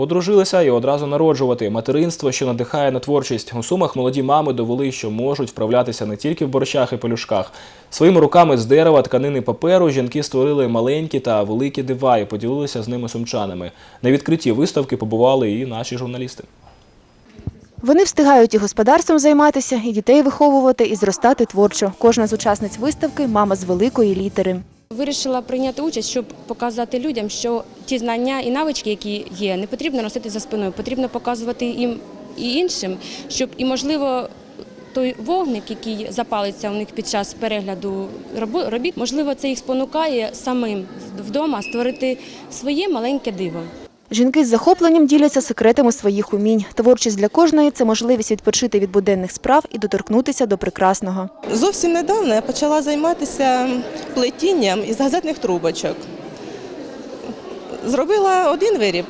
Одружилися і одразу народжувати. Материнство, що надихає на творчість. У сумах молоді мами довели, що можуть вправлятися не тільки в борщах і пелюшках. Своїми руками з дерева, тканини паперу жінки створили маленькі та великі дива і поділилися з ними сумчанами. На відкритті виставки побували і наші журналісти. Вони встигають і господарством займатися, і дітей виховувати, і зростати творчо. Кожна з учасниць виставки мама з великої літери. Вирішила прийняти участь, щоб показати людям, що ті знання і навички, які є, не потрібно носити за спиною, потрібно показувати їм і іншим, щоб і можливо. Той вогник, який запалиться у них під час перегляду робіт, можливо, це їх спонукає самим вдома створити своє маленьке диво. Жінки з захопленням діляться секретами своїх умінь. Творчість для кожної це можливість відпочити від буденних справ і доторкнутися до прекрасного. Зовсім недавно я почала займатися плетінням із газетних трубочок. Зробила один виріб,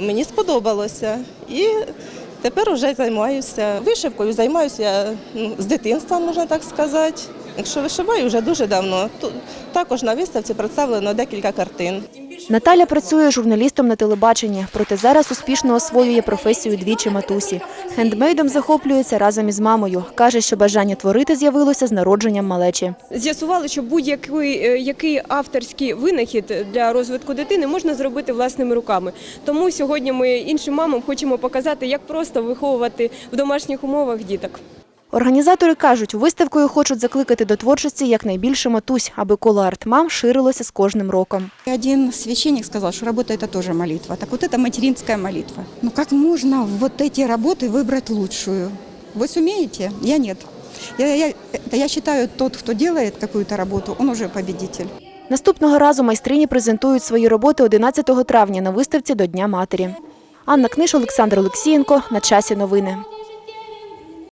мені сподобалося. І тепер вже займаюся вишивкою, займаюся ну, з дитинства, можна так сказати. Якщо вишиваю вже дуже давно, то також на виставці представлено декілька картин. Наталя працює журналістом на телебаченні, проте зараз успішно освоює професію двічі матусі. Хендмейдом захоплюється разом із мамою. Каже, що бажання творити з'явилося з народженням малечі. З'ясували, що будь-який е, який авторський винахід для розвитку дитини можна зробити власними руками. Тому сьогодні ми іншим мамам хочемо показати, як просто виховувати в домашніх умовах діток. Організатори кажуть, виставкою хочуть закликати до творчості якнайбільше матусь, аби коло артмам ширилося з кожним роком. Один священник сказал, что работа – это тоже молитва. Так вот это материнская молитва. Ну как можно вот эти работы выбрать лучшую? Вы сумеете? Я нет. Я, я, это я считаю, тот, кто делает какую-то работу, он уже победитель. Наступного разу майстрині презентують свої роботи 11 травня на виставці до Дня матері. Анна Книж, Олександр Олексієнко. На часі новини.